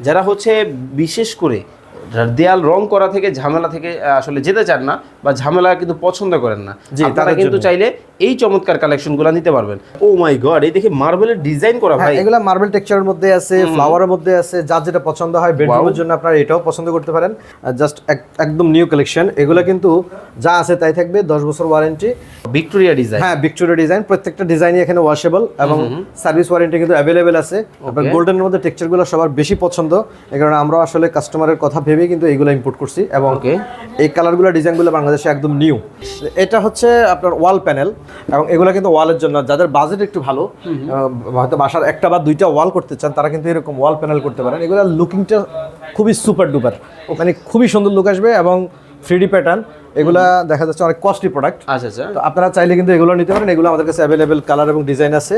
যারা হচ্ছে বিশেষ করে দেয়াল রং করা থেকে ঝামেলা থেকে আসলে যেতে চান না বা ঝামেলা কিন্তু পছন্দ করেন না। তারা আপনারা কিন্তু চাইলে এই চমৎকার কালেকশনগুলো নিতে পারবেন। ও মাই গড এই দেখে মার্বেলের ডিজাইন করা হ্যাঁ ভাই। এগুলা মার্বেল টেক্সচারের মধ্যে আছে ফ্লাওয়ারের মধ্যে আছে যার যেটা পছন্দ হয় বেডরুমের জন্য আপনারা এটাও পছন্দ করতে পারেন। জাস্ট একদম নিউ কালেকশন এগুলা কিন্তু যা আছে তাই থাকবে দশ বছর ওয়ারেন্টি ভিক্টোরিয়া ডিজাইন হ্যাঁ ভিক্টোরিয়া ডিজাইন প্রত্যেকটা ডিজাইনই এখানে ওয়াশেবল এবং সার্ভিস ওয়ারেন্টি কিন্তু অ্যাভেলেবেল আছে। আপনার গোল্ডেনের মধ্যে টেক্সচারগুলো সবার বেশি পছন্দ। এই কারণে আমরা আসলে কাস্টমারের কথা ভেবেই কিন্তু এইগুলো ইম্পোর্ট করছি এবং. এই কালারগুলো ডিজাইনগুলো বাংলাদেশে একদম নিউ এটা হচ্ছে আপনার ওয়াল প্যানেল এবং এগুলো কিন্তু ওয়ালের জন্য যাদের বাজেট একটু ভালো হয়তো বাসার একটা বা দুইটা ওয়াল করতে চান তারা কিন্তু এরকম ওয়াল প্যানেল করতে পারেন। এগুলো লুকিংটা খুবই সুপার ডুপার ওখানে খুবই সুন্দর লুক আসবে এবং থ্রিডি প্যাটার্ন এগুলা দেখা যাচ্ছে অনেক কস্টলি প্রোডাক্ট আচ্ছা আচ্ছা। তো আপনারা চাইলে কিন্তু এগুলো নিতে পারেন। এগুলো আমাদের কাছে অ্যাভেলেবেল কালার এবং ডিজাইন আছে।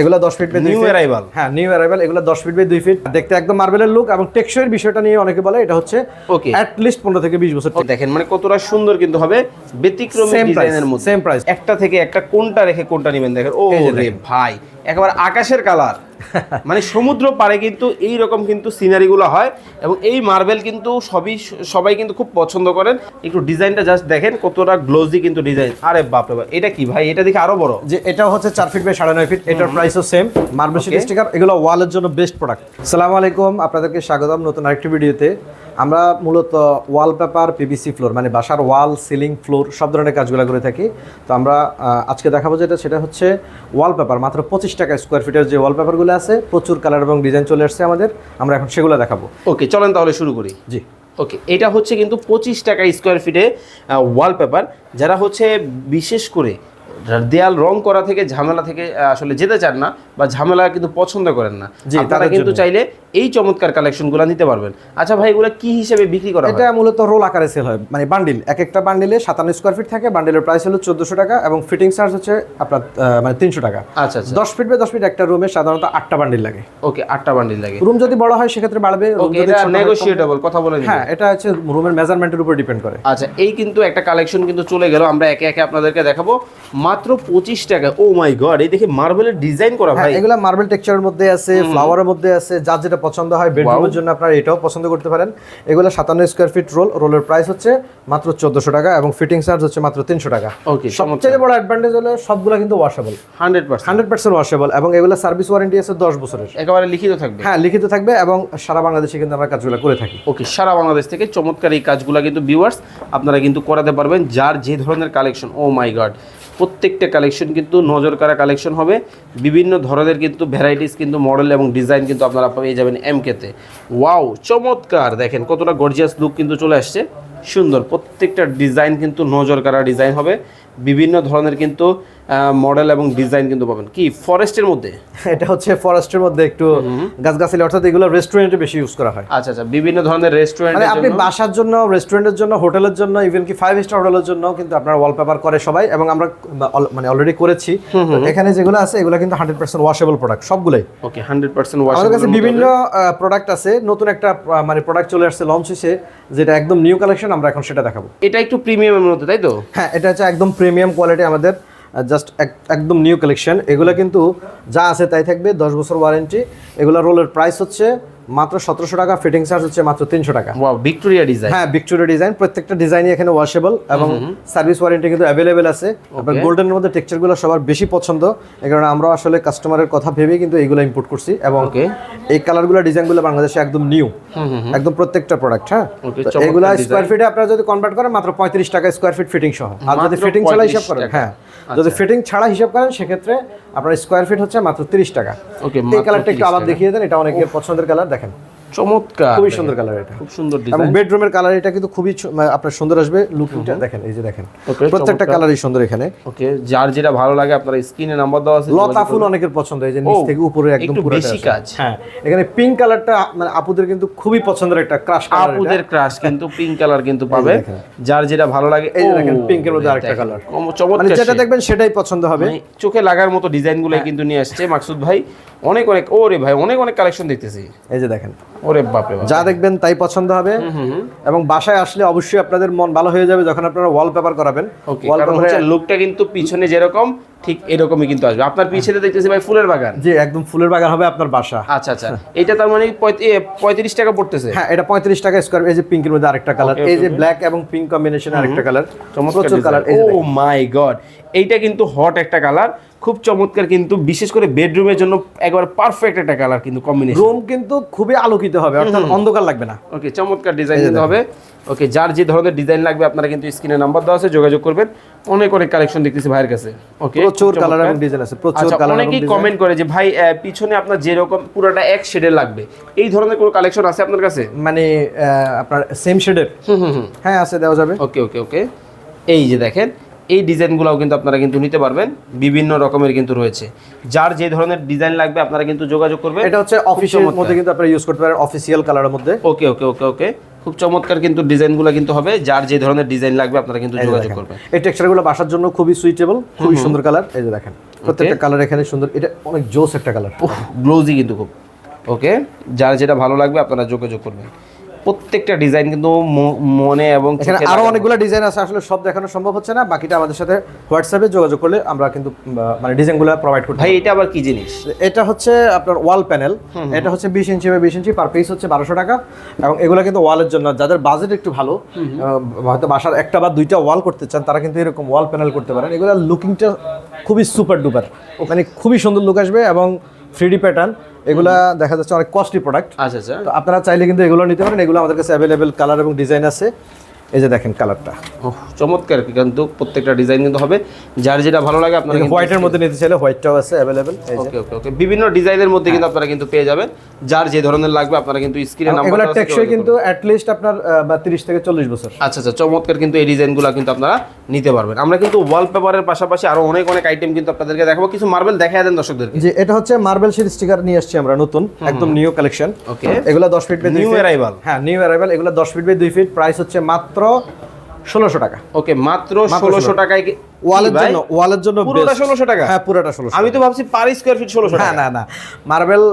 এগুলো দশ ফিট বাই New arrival. হ্যাঁ নিউ অ্যারাইভাল এগুলো দশ ফিট বাই দুই ফিট দেখতে একদম মার্বেলের লুক এবং টেকসইয়ের বিষয়টা নিয়ে অনেকে বলে এটা হচ্ছে ওকে অ্যাট লিস্ট পনেরো থেকে বিশ বছর ও, দেখেন মানে কতটা সুন্দর কিন্তু হবে। ব্যতিক্রমী ডিজাইনের মধ্যে। same price। একটা থেকে একটা কোনটা রেখে কোনটা নেবেন দেখেন। ও রে ভাই একেবারে আকাশের কালার। মানে সমুদ্র পাড়ে কিন্তু এই রকম কিন্তু সিনারিগুলো হয় এবং এই মার্বেল কিন্তু সবই সবাই কিন্তু খুব পছন্দ করেন। একটু ডিজাইনটা জাস্ট দেখেন কতটা গ্লোজি কিন্তু ডিজাইন আরে বাপ রে বাপ এটা কি ভাই? এটা দেখে আরও বড়। যে এটা হচ্ছে চার ফিট বাই সাড়ে নয় ফিট এটার প্রাইসও সেম মার্বেল শিট স্টিকার এগুলো ওয়ালের জন্য বেস্ট প্রোডাক্ট সালাম আলাইকুম আপনাদেরকে স্বাগতম নতুন আরেকটি ভিডিওতে আমরা মূলত ওয়ালপেপার পিভিসি ফ্লোর মানে বাসার ওয়াল সিলিং ফ্লোর সব ধরনের কাজগুলো করে থাকি। তো আমরা আজকে দেখাবো যেটা সেটা হচ্ছে ওয়ালপেপার মাত্র পঁচিশ টাকা স্কোয়ার ফিটের যে ওয়ালপেপারগুলো আছে প্রচুর কালার এবং ডিজাইন চলে আসছে আমাদের। আমরা এখন সেগুলো দেখাবো। ওকে চলেন তাহলে শুরু করি। জি। ওকে এটা হচ্ছে কিন্তু পঁচিশ টাকা স্কোয়ার ফিটে ওয়ালপেপার যারা হচ্ছে বিশেষ করে দেয়াল রং করা থেকে ঝামেলা থেকে আসলে যেতে চান না বা ঝামেলা কিন্তু পছন্দ করেন না। তাদের কিন্তু চাইলে এই চমৎকার কালেকশনগুলো নিতে পারবেন। আচ্ছা ভাই এগুলো কি হিসেবে বিক্রি করা এটা মূলত রোল আকারে সেল হয়। মানে বান্ডিল এক একটা বান্ডিলে সাতান্ন স্কোয়ার ফিট থাকে বান্ডিলের প্রাইস হলো চোদ্দশো টাকা এবং ফিটিং চার্জ হচ্ছে আপনার মানে তিনশো টাকা। আচ্ছা আচ্ছা। দশ ফিট বা দশ ফিট একটা রুমে সাধারণত আটটা বান্ডিল লাগে। ওকে আটটা বান্ডিল লাগে। রুম যদি বড় হয় সেক্ষেত্রে বাড়বে। নেগোশিয়েটেবল কথা বলে হ্যাঁ এটা হচ্ছে রুমের মেজারমেন্টের উপর ডিপেন্ড করে। আচ্ছা এই কিন্তু একটা কালেকশন কিন্তু চলে গেল। আমরা একে একে আপনাদেরকে দেখাবো। মাত্র পঁচিশ টাকা। ও মাই গড এই দেখে মার্বেলের ডিজাইন করা হ্যাঁ ভাই। এগুলা মার্বেল টেক্সচারের মধ্যে আছে ফ্লাওয়ারের মধ্যে আছে যার যেটা পছন্দ হয় বেডরুমের জন্য আপনারা এটাও পছন্দ করতে পারেন। এগুলো সাতান্ন স্কোয়ার ফিট রোল রোলের প্রাইস হচ্ছে মাত্র চোদ্দশো টাকা এবং ফিটিং চার্জ হচ্ছে মাত্র তিনশো টাকা। Okay, সবচেয়ে বড় অ্যাডভান্টেজ হলো সবগুলো কিন্তু washable hundred percent. Hundred percent washable এবং এগুলো সার্ভিস ওয়ারেন্টি আছে দশ বছরের। একেবারে লিখিত থাকবে। হ্যাঁ লিখিত থাকবে এবং সারা বাংলাদেশে কিন্তু আমরা কাজগুলো করে থাকি। ওকে সারা বাংলাদেশ থেকে চমৎকার এই কাজগুলো কিন্তু ভিউয়ার্স আপনারা কিন্তু করাতে পারবেন যার যে ধরনের কালেকশন ও মাই গড প্রত্যেকটা কালেকশন কিন্তু নজর কারা কালেকশন হবে। বিভিন্ন ধরনের কিন্তু ভ্যারাইটিস কিন্তু মডেল এবং ডিজাইন কিন্তু আপনারা পেয়ে যাবেন এম কেতে ওয়াও চমৎকার! দেখেন কতটা গর্জিয়াস লুক কিন্তু চলে আসছে। সুন্দর, প্রত্যেকটা ডিজাইন কিন্তু নজর কারা ডিজাইন হবে। বিভিন্ন ধরনের কিন্তু মডেল এবং ডিজাইন কিন্তু পাবেন। কি ফরেস্টের মধ্যে? এটা হচ্ছে ফরেস্টের মধ্যে একটু গাছগাছালি অর্থাৎ এগুলো রেস্টুরেন্টে বেশি ইউজ করা হয়। আচ্ছা আচ্ছা বিভিন্ন ধরনের মানে আপনি বাসার জন্য রেস্টুরেন্টের জন্য হোটেলের জন্য ইভেন কি ফাইভ স্টার হোটেলের জন্য কিন্তু আপনার ওয়ালপেপার করে সবাই এবং আমরা মানে অলরেডি করেছি। এখানে যেগুলো আছে এগুলো কিন্তু হান্ড্রেড পার্সেন্ট ওয়াশেবল প্রোডাক্ট সবগুলোই। ওকে হান্ড্রেড পার্সেন্ট আমাদের কাছে বিভিন্ন প্রোডাক্ট আছে নতুন একটা মানে প্রোডাক্ট চলে আসছে লঞ্চ হয়েছে যেটা একদম নিউ কালেকশন আমরা এখন সেটা দেখাবো। এটা একটু প্রিমিয়ামের মধ্যে তাই তো? হ্যাঁ এটা হচ্ছে একদম প্রিমিয়াম কোয়ালিটি আমাদের জাস্ট একদম নিউ কালেকশন এগুলো কিন্তু যা আছে তাই থাকবে দশ বছর ওয়ারেন্টি এগুলো রোলের প্রাইস হচ্ছে মাত্র সতেরোশো টাকা ফিটিং চার্জ হচ্ছে মাত্র তিনশো টাকা। ভিক্টোরিয়া ডিজাইন হ্যাঁ ভিক্টোরিয়া ডিজাইন প্রত্যেকটা ডিজাইনই এখানে ওয়াশেবল এবং সার্ভিস ওয়ারেন্টি কিন্তু অ্যাভেলেবেল আছে। আপনার গোল্ডেনের মধ্যে টেক্সচারগুলো সবার বেশি পছন্দ। এই কারণে আমরা আসলে কাস্টমারের কথা ভেবেই কিন্তু এগুলো ইম্পোর্ট করছি এবং. এই কালারগুলো ডিজাইনগুলো বাংলাদেশে একদম নিউ একদম প্রত্যেকটা প্রোডাক্ট হ্যাঁ? এগুলো। স্কোয়ার ফিটে আপনারা যদি কনভার্ট করেন মাত্র পঁয়ত্রিশ টাকা স্কোয়ার ফিট ফিটিং সহ। আর যদি ফিটিং ছাড়া হিসাব করেন হ্যাঁ। যদি ফিটিং ছাড়া হিসাব করেন সেক্ষেত্রে আপনার স্কোয়ার ফিট হচ্ছে মাত্র তিরিশ টাকা। এই কালারটা একটু আবার দেখিয়ে দেন এটা অনেকের পছন্দের কালার দেখেন। চমৎকার খুবই সুন্দর কালার এটা। খুব সুন্দর ডিজাইন বেডরুমের কালার এটা কিন্তু খুবই মানে আপনার সুন্দর আসবে লুকিংটা দেখেন এই যে দেখেন। প্রত্যেকটা কালারই সুন্দর এখানে। ওকে যার যেটা ভালো লাগে আপনার স্ক্রিনে নাম্বার দেওয়া আছে লতা ফুল অনেকের পছন্দ এই যে নিচ থেকে উপরে একদম পুরোটা বেশি কাজ। হ্যাঁ এখানে পিঙ্ক কালারটা মানে আপুদের কিন্তু খুবই পছন্দের একটা ক্রাশ কালার আপুদের ক্রাশ কিন্তু পিঙ্ক কালার কিন্তু পাবে। যার যেটা ভালো লাগে এই যে দেখেন, এর মধ্যে আরেকটা colour। কম- মানে চমৎকার যেটা দেখবেন সেটাই পছন্দ হবে। মানে চোখে লাগার মতো ডিজাইনগুলোই কিন্তু নিয়ে আসছে মাকসুদ ভাই। অনেক অনেক ও রে ভাই অনেক অনেক কালেকশন দেখতেছি। এই যে দেখেন। ওরে বাপরে যা দেখবেন তাই পছন্দ হবে। এবং বাসায় আসলে অবশ্যই আপনাদের মন ভালো হয়ে যাবে যখন আপনারা ওয়ালপেপার করাবেন। হচ্ছে লুকটা কিন্তু পিছনে যেরকম ঠিক এরকমই কিন্তু আসবে। আপনার পিছনে দেখতেছি ভাই ফুলের বাগান। জি একদম ফুলের বাগান হবে আপনার বাসা। আচ্ছা আচ্ছা। এটা তার মানে পঁয়ত্রিশ টাকা পড়তেছে? হ্যাঁ এটা পঁয়ত্রিশ টাকা স্কোয়ার এই যে পিঙ্কের মধ্যে আরেকটা কালার এই যে ব্ল্যাক এবং পিঙ্ক কম্বিনেশন আরেকটা কালার চমৎকার প্রচুর কালার ও মাই গড এইটা কিন্তু হট একটা কালার খুব চমৎকার কিন্তু বিশেষ করে বেডরুমের জন্য একবার পারফেক্ট একটা কালার কিন্তু কম্বিনেশন রুম কিন্তু খুবই আলোকিত হবে অর্থাৎ অন্ধকার লাগবে না। ওকে চমৎকার ডিজাইন কিন্তু হবে। ওকে যার যে ধরনের ডিজাইন লাগবে আপনারা কিন্তু স্ক্রিনে নাম্বার দেওয়া আছে যোগাযোগ করবেন। অনেক অনেক কালেকশন দেখতেছি ভাইয়ের কাছে। ওকে প্রচুর কালার এবং ডিজাইন আছে প্রচুর আচ্ছা কালার এবং অনেকেই কমেন্ট করে যে ভাই পিছনে আপনার যেরকম পুরোটা এক শেডের লাগবে। এই ধরনের কোনো কালেকশন আছে আপনার কাছে? মানে আপনার সেম শেডের হুম হুম হুম। হ্যাঁ আছে দেওয়া যাবে। ওকে ওকে ওকে এই যে দেখেন এই ডিজাইনগুলোও কিন্তু আপনারা কিন্তু নিতে পারবেন। বিভিন্ন রকমের কিন্তু রয়েছে। যার যে ধরনের ডিজাইন লাগবে আপনারা কিন্তু যোগাযোগ করবেন। এটা হচ্ছে অফিসের মধ্যে কিন্তু আপনারা ইউজ করতে পারেন অফিসিয়াল কালারের মধ্যে। ওকে ওকে ওকে ওকে। খুব চমৎকার কিন্তু ডিজাইনগুলো কিন্তু হবে। যার যে ধরনের ডিজাইন লাগবে আপনারা কিন্তু যোগাযোগ করবেন। এই টেক্সচারগুলো বাসার জন্য খুবই সুইটেবল খুবই সুন্দর কালার এই যে দেখেন প্রত্যেকটা কালার এখানে সুন্দর। এটা অনেক জোস একটা কালার গ্লোজি কিন্তু খুব। ওকে? যার যেটা ভালো লাগবে আপনারা যোগাযোগ করবেন। প্রত্যেকটা ডিজাইন কিন্তু মনে এবং এখানে আরও। অনেকগুলো ডিজাইন আছে আসলে সব দেখানো সম্ভব হচ্ছে না বাকিটা আমাদের সাথে হোয়াটসঅ্যাপে যোগাযোগ করলে আমরা কিন্তু মানে ডিজাইনগুলো প্রোভাইড করতে ভাই এটা আবার কি জিনিস? এটা হচ্ছে আপনার ওয়াল প্যানেল এটা হচ্ছে বিশ ইঞ্চি বা বিশ ইঞ্চি পার পিস হচ্ছে বারোশো টাকা এবং এগুলো কিন্তু ওয়ালের জন্য যাদের বাজেট একটু ভালো হয়তো বাসার একটা বা দুইটা ওয়াল করতে চান তারা কিন্তু এরকম ওয়াল প্যানেল করতে পারেন। এগুলো লুকিংটা খুবই সুপার ডুপার মানে খুবই সুন্দর লুক আসবে এবং থ্রি প্যাটার্ন এগুলা দেখা যাচ্ছে অনেক কস্টলি প্রোডাক্ট আচ্ছা আচ্ছা। তো আপনারা চাইলে কিন্তু এগুলো নিতে পারেন। এগুলো আমাদের কাছে অ্যাভেলেবেল কালার এবং ডিজাইন আছে। এই যে দেখেন কালারটা। চমৎকার কিন্তু প্রত্যেকটা ডিজাইন কিন্তু হবে। যার যেটা ভালো লাগে আপনারা হোয়াইটের মধ্যে নিতে চাইলে হোয়াইটটাও আছে অ্যাভেলেবেল ওকে ওকে ওকে। বিভিন্ন ডিজাইনের মধ্যে কিন্তু আপনারা কিন্তু পেয়ে যাবেন। যার যে ধরনের লাগবে আপনারা কিন্তু স্ক্রিনে নাম্বার এগুলো টেকসই কিন্তু অ্যাটলিস্ট আপনার আহ, বা তিরিশ থেকে চল্লিশ বছর। আচ্ছা আচ্ছা চমৎকার কিন্তু এই ডিজাইনগুলো কিন্তু আপনারা নিতে পারবেন। আমরা কিন্তু ওয়ালপেপারের পাশাপাশি আরও অনেক অনেক আইটেম কিন্তু আপনাদেরকে দেখাবো। কিছু মার্বেল দেখায় দেন দর্শকদেরকে। যে এটা হচ্ছে মার্বেল শিট স্টিকার নিয়ে আসছি আমরা নতুন একদম নিউ কালেকশন ওকে। এগুলো দশ ফিট বাই নিউ অ্যারাইভাল হ্যাঁ নিউ অ্যারাইভাল এগুলো দশ ফিট বাই দুই ফিট প্রাইস হচ্ছে মাত্র ষোলোশো টাকা। ওকে মাত্র ষোলোশো। টাকায় ওয়ালের জন্য ওয়ালের জন্য পুরোটা ষোলোশো টাকা? হ্যাঁ পুরোটা ষোলোশো আমি তো ভাবছি পার স্কোয়ার ফিট ষোলোশো না টাকা। না না। মার্বেল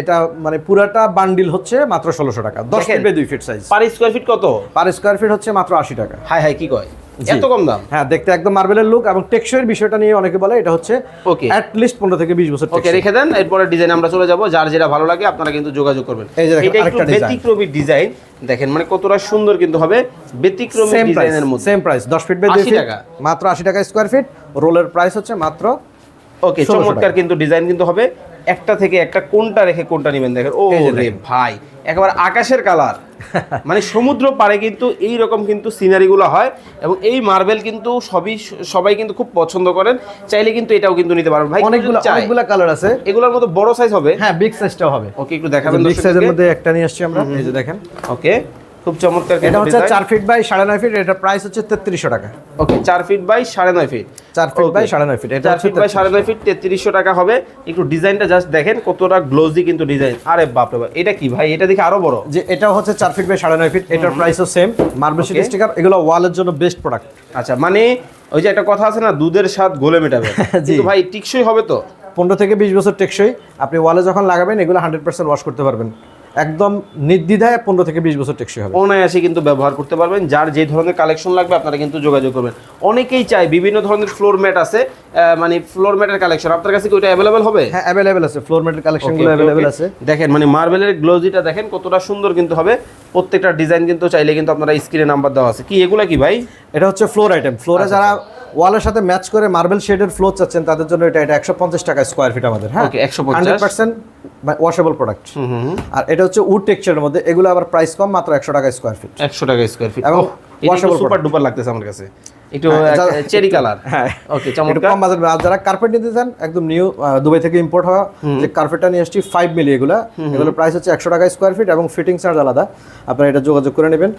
এটা মানে পুরোটা বান্ডিল হচ্ছে মাত্র ষোলোশো টাকা। দশ ফিট বাই দুই feet size per square feet কত? পার স্কোয়ার ফিট হচ্ছে মাত্র আশি টাকা। হাই হাই কি কয়? এত কম দাম? হ্যাঁ দেখতে একদম মার্বেলের লুক এবং টেকসইয়ের বিষয়টা নিয়ে অনেকে বলে এটা হচ্ছে Okay. অ্যাট লিস্ট পনেরো থেকে বিশ বছর ওকে রেখে দেন এরপরে ডিজাইন আমরা চলে যাব। যার যেটা ভালো লাগে আপনারা কিন্তু যোগাযোগ করবেন। এই যে দেখেন, এটা একটু। ব্যতিক্রমী ডিজাইন দেখেন মানে কতটা সুন্দর কিন্তু হবে ব্যতিক্রমী ডিজাইনের মধ্যে। সেম প্রাইস দশ ফিট বাই দুই 80 টাকা। মাত্র আশি টাকা স্কোয়ার ফিট রোলের প্রাইস হচ্ছে মাত্র ওকে চমৎকার কিন্তু ডিজাইন কিন্তু হবে। একটা থেকে একটা কোনটা রেখে কোনটা নেবেন দেখেন। ও রে ভাই একেবারে আকাশের কালার মানে সমুদ্র পাড়ে কিন্তু এই রকম কিন্তু সিনারিগুলো হয় এবং এই মার্বেল কিন্তু সবই সবাই কিন্তু খুব পছন্দ করেন। চাইলে কিন্তু এটাও কিন্তু নিতে পারবেন ভাই অনেকগুলো অনেকগুলো অনেকগুলো কালার আছে। এগুলোর মতো বড় সাইজ হবে? হ্যাঁ বিগ সাইজটাও হবে। ওকে একটু দেখাবেন বিগ সাইজের মধ্যে একটা নিয়ে আসছি আমরা। এই যে দেখেন। ওকে খুব চমৎকার এটা হচ্ছে design। চার ফিট বাই সাড়ে নয় ফিট এটা প্রাইস হচ্ছে তেত্রিশশো টাকা। ওকে চার ফিট বাই সাড়ে নয় ফিট চার ফিট বাই সাড়ে নয় ফিট এটা চার হচ্ছে ফিট বাই সাড়ে নয় ফিট তেত্রিশশো টাকা হবে। একটু ডিজাইনটা জাস্ট দেখেন কতটা গ্লোজি কিন্তু ডিজাইন আরে বাপরে বাপ এটা কি ভাই? এটা দেখে আরও বড়। যে এটা হচ্ছে চার ফিট বাই সাড়ে নয় ফিট এটার প্রাইসও সেম মার্বেল শিট স্টিকার এগুলো ওয়ালের জন্য বেস্ট প্রোডাক্ট আচ্ছা মানে ওই যে একটা কথা আছে না দুধের স্বাদ গোলে মেটাবে। কিন্তু ভাই টিকসই হবে তো? পনেরো থেকে বিশ বছর টেকসই। আপনি ওয়ালে যখন লাগাবেন এগুলো হান্ড্রেড পার্সেন্ট ওয়াশ করতে পারবেন। একদম নির্দ্বিধায় পনেরো থেকে বিশ বছর টেকসই হবে। অনায়াসে কিন্তু ব্যবহার করতে পারবেন যার যে ধরনের কালেকশন লাগবে আপনারা কিন্তু যোগাযোগ করবেন। অনেকেই চায় বিভিন্ন ধরনের ফ্লোর ম্যাট আছে মানে ফ্লোর ম্যাটের কালেকশন আপনার কাছে কি ওইটা অ্যাভেলেবেল হবে? হ্যাঁ অ্যাভেলেবেল আছে ফ্লোর ম্যাটের কালেকশনগুলো অ্যাভেলেবেল আছে। দেখেন মানে মার্বেলের গ্লোজিটা দেখেন কতটা সুন্দর কিন্তু হবে। প্রত্যেকটা ডিজাইন কিন্তু চাইলে কিন্তু আপনারা স্ক্রিনে নাম্বার দেওয়া আছে। কি এগুলা কি ভাই? এটা হচ্ছে ফ্লোর আইটেম ফ্লোরে আচ্ছা, যারা ওয়ালের সাথে ম্যাচ করে মার্বেল শেডের ফ্লো চাচ্ছেন তাদের জন্য এটা এটা একশো পঞ্চাশ টাকা স্কোয়ার ফিট আমাদের হ্যাঁ? একশো 150 হান্ড্রেড পার্সেন্ট ওয়াশেবল প্রোডাক্ট। আর এটা হচ্ছে উড টেক্সচারের মধ্যে এগুলো আবার প্রাইস কম মাত্র একশো টাকা স্কোয়ার ফিট একশো টাকা স্কোয়ার ফিট এবং ওয়াশেবল সুপার ডুপার লাগতেছে আমার কাছে। একটু হ্যাঁ, চেরি কালার হ্যাঁ। ওকে চমৎকার। কম আর যারা কার্পেট নিতে চান একদম নিউ দুবাই থেকে ইম্পোর্ট হওয়া যে কার্পেটটা নিয়ে আসছি ফাইভ মিলি এগুলো। এগুলো প্রাইস হচ্ছে একশো টাকা স্কোয়ার ফিট এবং ফিটিং চার্জ আলাদা। আপনারা এটা যোগাযোগ করে নেবেন।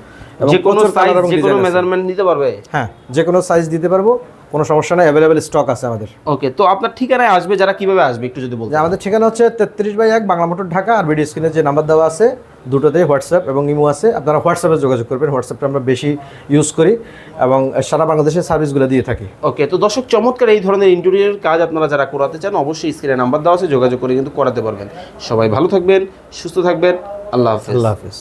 যে কোনো সাইজ যে কোনো মেজারমেন্ট নিতে পারবে? হ্যাঁ যে কোনো সাইজ দিতে পারব। কোনো সমস্যা নেই অ্যাভেলেবেল স্টক আছে আমাদের। ওকে তো আপনার ঠিকানায় আসবে যারা কীভাবে আসবে একটু যদি বলতে আমাদের ঠিকানা হচ্ছে তেত্রিশ বাই এক বাংলা মোটর ঢাকা আর ভিডিও স্ক্রিনে যে নাম্বার দেওয়া আছে দুটোতে হোয়াটসঅ্যাপ এবং ইমো আছে। আপনারা হোয়াটসঅ্যাপে যোগাযোগ করবেন হোয়াটসঅ্যাপটা আমরা বেশি ইউজ করি এবং সারা বাংলাদেশে সার্ভিসগুলো দিয়ে থাকি। ওকে তো দর্শক চমৎকার এই ধরনের ইন্টেরিয়র কাজ আপনারা যারা করাতে চান অবশ্যই স্ক্রিনে নাম্বার দেওয়া আছে যোগাযোগ করে কিন্তু করাতে পারবেন। সবাই ভালো থাকবেন সুস্থ থাকবেন আল্লাহ হাফেজ। আল্লাহ হাফিজ।